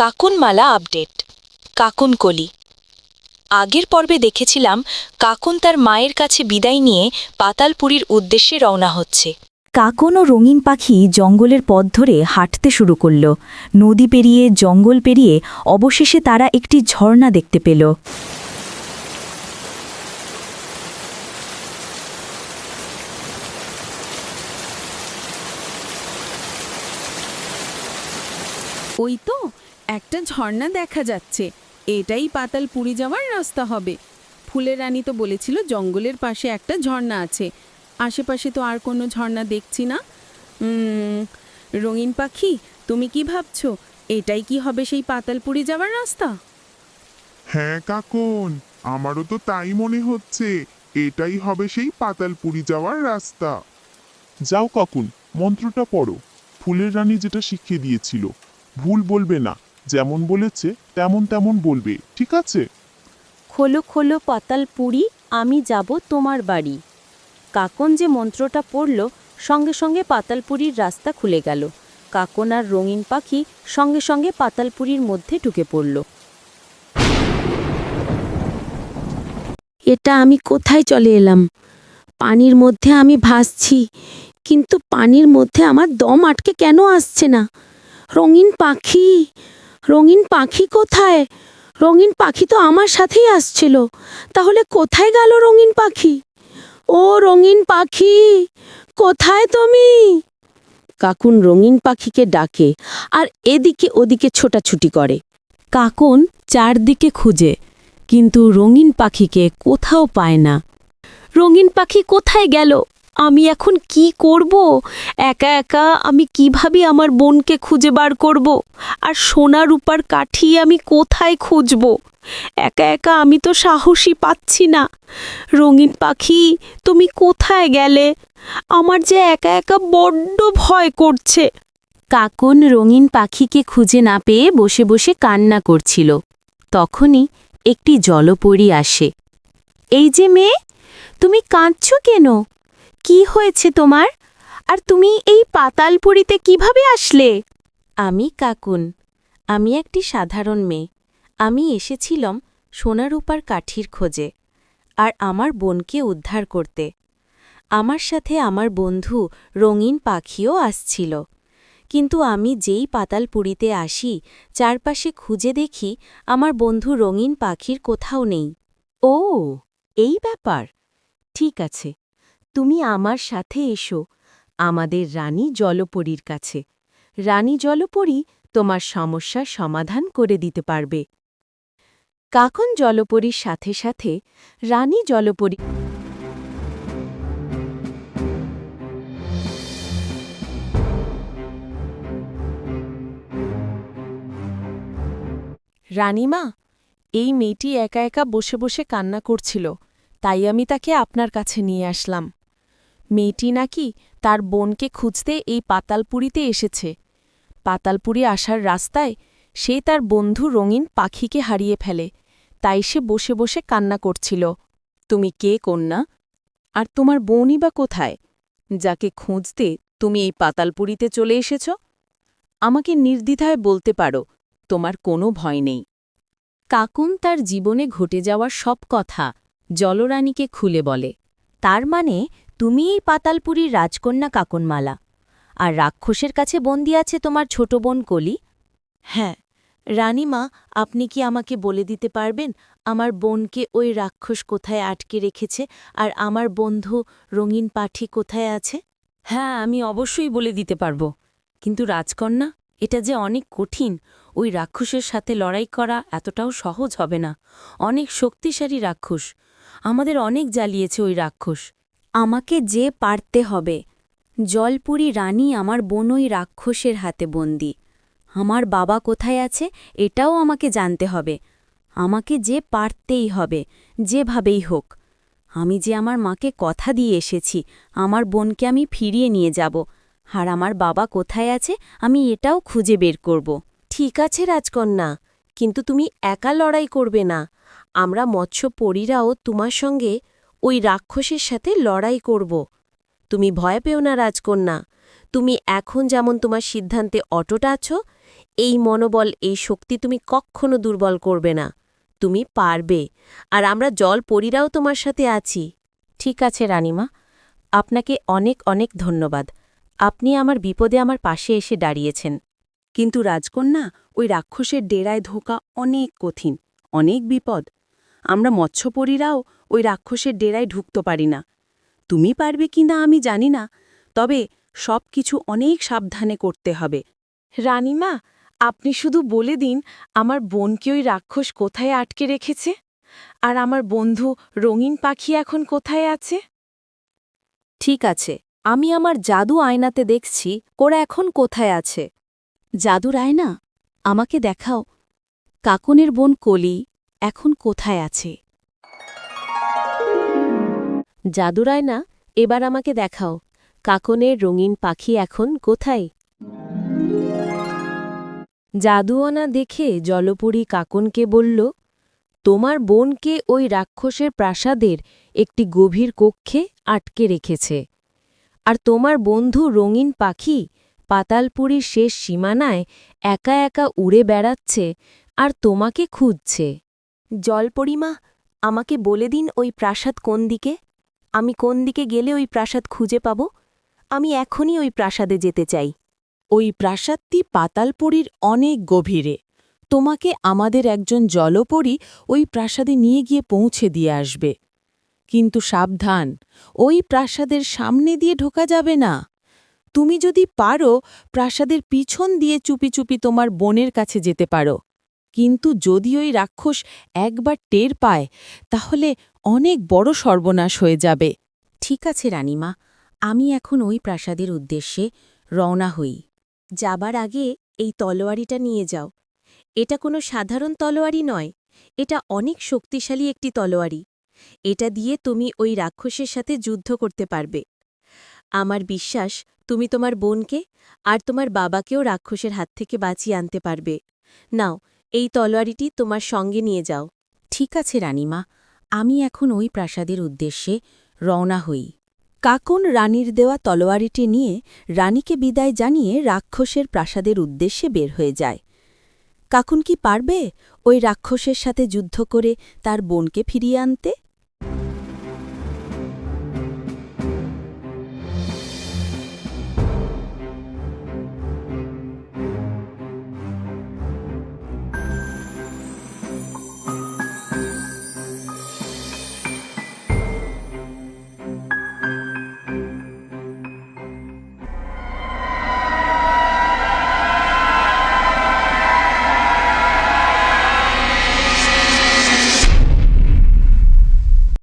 কাকুনমালা update, কাকুন কলি। আগের পর্বে দেখেছিলাম কাকুন তার মায়ের কাছে বিদায় নিয়ে পাতালপুরীর উদ্দেশ্যে রওনা হচ্ছে। কাকন ও রঙিন পাখি জঙ্গলের পথ ধরে হাঁটতে শুরু করল। নদী পেরিয়ে, জঙ্গল পেরিয়ে অবশেষে তারা একটি ঝর্ণা দেখতে পেল। ওই তো একটা ঝর্ণা দেখা যাচ্ছে। এটাই পাতাল পুরী যাওয়ার রাস্তা হবে। ফুলের রানী তো বলেছিল জঙ্গলের পাশে একটা ঝর্ণা আছে। আশেপাশে তো আর কোনো ঝর্ণা দেখছি না। রঙিন পাখি, তুমি কি ভাবছ? এটাই কি হবে সেই পাতালপুরি যাওয়ার রাস্তা? হ্যাঁ কাকুন, আমারও তো তাই মনে হচ্ছে। এটাই হবে সেই পাতালপুরি যাওয়ার রাস্তা। যাও কাকুন, মন্ত্রটা পড়ো। ফুলের রানী যেটা শিখিয়ে দিয়েছিল। ভুল বলবে না। যেমন বলেছে, তেমন তেমন বলবে, ঠিক আছে? খোলো খোলো পাতাল পুরি, আমি যাব তোমার বাড়ি। কাকন যে মন্ত্রটা পড়ল, সঙ্গে সঙ্গে পাতালপুরীর রাস্তা খুলে গেল। কাকন আর রঙিন পাখি সঙ্গে সঙ্গে পাতালপুরীর মধ্যে ঢুকে পড়ল। এটা আমি কোথায় চলে এলাম? পানির মধ্যে আমি ভাসছি, কিন্তু পানির মধ্যে আমার দম আটকে কেন আসছে না? রঙিন পাখি! রঙিন পাখি কোথায়? রঙিন পাখি তো আমার সাথেই আসছিল। তাহলে কোথায় গেল রঙিন পাখি? ও রঙিন পাখি, কোথায় তুমি? কাকুন রঙিন পাখিকে ডাকে আর এদিকে ওদিকে ছোটাছুটি করে। কাকুন চারদিকে খুঁজে, কিন্তু রঙিন পাখিকে কোথাও পায় না। রঙিন পাখি কোথায় গেল? আমি এখন কি করব? একা একা আমি কীভাবে আমার বোনকে খুঁজে বার করব? আর সোনা রূপার কাঠি আমি কোথায় খুঁজব? একা একা আমি তো সাহসী পাচ্ছি না। রঙিন পাখি, তুমি কোথায় গেলে? আমার যে একা একা বড্ড ভয় করছে। কাকন রঙিন পাখিকে খুঁজে না পেয়ে বসে বসে কান্না করছিল। তখনই একটি জলপরী আসে। এই যে মেয়ে, তুমি কাঁদছ কেন? কি হয়েছে তোমার? আর তুমি এই পাতালপুরীতে কীভাবে আসলে? আমি কাকুন। আমি একটি সাধারণ মেয়ে। আমি এসেছিলাম সোনারূপার কাঠির খোঁজে আর আমার বোনকে উদ্ধার করতে। আমার সাথে আমার বন্ধু রঙিন পাখিও আসছিল। কিন্তু আমি যেই পাতালপুরীতে আসি, চারপাশে খুঁজে দেখি আমার বন্ধু রঙিন পাখির কোথাও নেই। ও, এই ব্যাপার। ঠিক আছে। তুমি আমার সাথে এসো, আমাদের রানী জলপরীর কাছে। রানী জলপরী তোমার সমস্যার সমাধান করে দিতে পারবে। কাকন জলপরীর সাথে সাথে রানী জলপরী রানীমা, এই মেয়েটি একা একা বসে বসে কান্না করছিল, তাই আমি তাকে আপনার কাছে নিয়ে আসলাম। মেয়েটি নাকি তার বোনকে খুঁজতে এই পাতালপুরীতে এসেছে। পাতালপুরি আসার রাস্তায় সে তার বন্ধু রঙিন পাখিকে হারিয়ে ফেলে। তাই সে বসে বসে কান্না করছিল। তুমি কে, কন্যা? আর তোমার বোনই বা কোথায়? যাকে খুঁজতে তুমি এই পাতালপুরীতে চলে এসেছ? আমাকে নির্দ্বিধায় বলতে পারো, তোমার কোনো ভয় নেই কাকুন তার জীবনে ঘটে যাওয়ার সব কথা জলরানীকে খুলে বলে। তার মানে তুমি এই পাতালপুরীর রাজকন্যা কাকনমালা। আর রাক্ষসের কাছে বন্দি আছে তোমার ছোট বোন কলি? হ্যাঁ রানীমা আপনি কি আমাকে বলে দিতে পারবেন আমার বোনকে ওই রাক্ষস কোথায় আটকে রেখেছে আর আমার বন্ধু রঙিন পাঠি কোথায় আছে? হ্যাঁ আমি অবশ্যই বলে দিতে পারব। কিন্তু রাজকন্যা এটা যে অনেক কঠিন। ওই রাক্ষসের সাথে লড়াই করা এতটাও সহজ হবে না। অনেক শক্তিশালী রাক্ষস। আমাদের অনেক জ্বালিয়েছে ওই রাক্ষস। আমাকে যে পারতে হবে। জলপুরি রানী আমার বোন ওই রাক্ষসের হাতে বন্দি। আমার বাবা কোথায় আছে এটাও আমাকে জানতে হবে। আমাকে যে পারতেই হবে, যেভাবেই হোক। আমি যে আমার মাকে কথা দিয়ে এসেছি, আমার বোনকে আমি ফিরিয়ে নিয়ে যাব। আর আমার বাবা কোথায় আছে আমি এটাও খুঁজে বের করব। ঠিক আছে রাজকন্যা, কিন্তু তুমি একা লড়াই করবে না। আমরা মৎস্য পরীরাও তোমার সঙ্গে ওই রাক্ষসের সাথে লড়াই করব। তুমি ভয় পেও না, রাজকন্যা। তুমি এখন যেমন তোমার সিদ্ধান্তে অটট আছো, এই মনোবল, এই শক্তি তুমি কখনো দুর্বল করবে না। তুমি পারবে। আর আমরা জল পরীরাও তোমার সাথে আছি। ঠিক আছে, রানিমা। আপনাকে অনেক অনেক ধন্যবাদ। আপনি আমার বিপদে আমার পাশে এসে দাঁড়িয়েছেন। কিন্তু রাজকন্যা, ওই রাক্ষসের ডেরায় ধোকা অনেক কঠিন, অনেক বিপদ। আমরা মৎস্যপরীরাও ওই রাক্ষসের ডেরায় ঢুকতে পারি না। তুমি পারবে কি না আমি জানি না তবে সব কিছু অনেক সাবধানে করতে হবে। রানীমা আপনি শুধু বলে দিন আমার বোনকে ওই রাক্ষস কোথায় আটকে রেখেছে? আর আমার বন্ধু রঙিন পাখি এখন কোথায় আছে? ঠিক আছে আমি আমার জাদু আয়নাতে দেখছি ওরা এখন কোথায় আছে। জাদুর আয়না? আমাকে দেখাও। কাকনের বোন কলি এখন কোথায় আছে? জাদুরায় না এবার আমাকে দেখাও। কাকনের রঙিন পাখি এখন কোথায়? জাদুয়ানা দেখে জলপুরী কাকনকে বলল, তোমার বোনকে ওই রাক্ষসের প্রাসাদের একটি গভীর কক্ষে আটকে রেখেছে। আর তোমার বন্ধু রঙিন পাখি পাতালপুরীর শেষ সীমানায় একা একা উড়ে বেড়াচ্ছে আর তোমাকে খুঁজছে। জলপরিমা, আমাকে বলে দিন ওই প্রাসাদ কোন দিকে? আমি কোন দিকে গেলে ওই প্রাসাদ খুঁজে পাব? আমি এখনই ওই প্রাসাদে যেতে চাই। ওই প্রাসাদটি পাতালপুরীর অনেক গভীরে। তোমাকে আমাদের একজন জলপরী ওই প্রাসাদে নিয়ে গিয়ে পৌঁছে দিয়ে আসবে। কিন্তু সাবধান, ওই প্রাসাদের সামনে দিয়ে ঢোকা যাবে না। তুমি যদি পারো, প্রাসাদের পিছন দিয়ে চুপি চুপি তোমার বোনের কাছে যেতে পারো। কিন্তু যদি ওই রাক্ষস একবার টের পায়, তাহলে অনেক বড় সর্বনাশ হয়ে যাবে। ঠিক আছে রানীমা, আমি এখন ওই প্রাসাদের উদ্দেশ্যে রওনা হই। যাবার আগে এই তলোয়ারিটা নিয়ে যাও। এটা কোনো সাধারণ তলোয়ারি নয়, এটা অনেক শক্তিশালী একটি তলোয়ারি এটা দিয়ে তুমি ওই রাক্ষসের সাথে যুদ্ধ করতে পারবে। আমার বিশ্বাস, তুমি তোমার বোনকে আর তোমার বাবাকেও রাক্ষসের হাত থেকে বাঁচিয়ে আনতে পারবে। নাও এই তলোয়ারিটি তোমার সঙ্গে নিয়ে যাও। ঠিক আছে, রানীমা। আমি এখন ওই প্রাসাদের উদ্দেশ্যে রওনা হই। কাকন রানীর দেওয়া তলোয়ারিটি নিয়ে রানীকে বিদায় জানিয়ে রাক্ষসের প্রাসাদের উদ্দেশ্যে বের হয়ে যায়। কাকুন কি পারবে ওই রাক্ষসের সাথে যুদ্ধ করে তার বোনকে ফিরিয়ে আনতে?